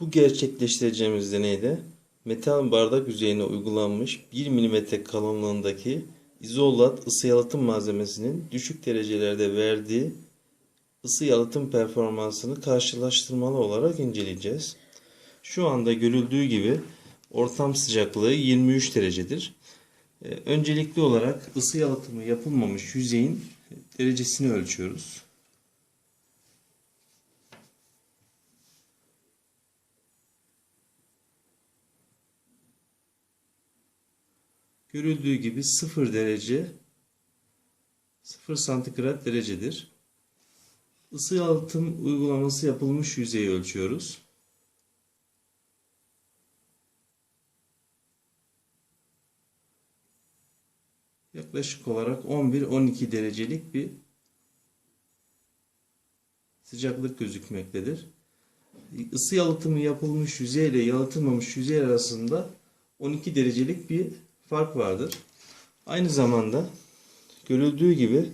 Bu gerçekleştireceğimiz deneyde metal bardak yüzeyine uygulanmış 1 mm kalınlığındaki izolat ısı yalıtım malzemesinin düşük derecelerde verdiği ısı yalıtım performansını karşılaştırmalı olarak inceleyeceğiz. Şu anda görüldüğü gibi ortam sıcaklığı 23 derecedir. Ee, Öncelikli olarak ısı yalıtımı yapılmamış yüzeyin derecesini ölçüyoruz. Görüldüğü gibi 0 derece 0 santigrat derecedir. Isı yalıtım uygulaması yapılmış yüzeyi ölçüyoruz. Yaklaşık olarak 11-12 derecelik bir sıcaklık gözükmektedir. Isı yalıtımı yapılmış yüzey ile yalıtılmamış yüzey arasında 12 derecelik bir fark vardır. Aynı zamanda görüldüğü gibi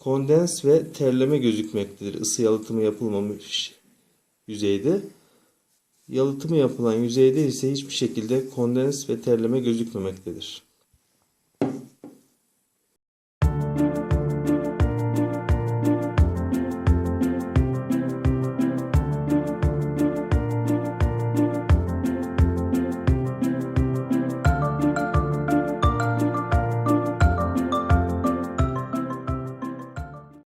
kondens ve terleme gözükmektedir ısı yalıtımı yapılmamış yüzeyde. Yalıtımı yapılan yüzeyde ise hiçbir şekilde kondens ve terleme gözükmemektedir.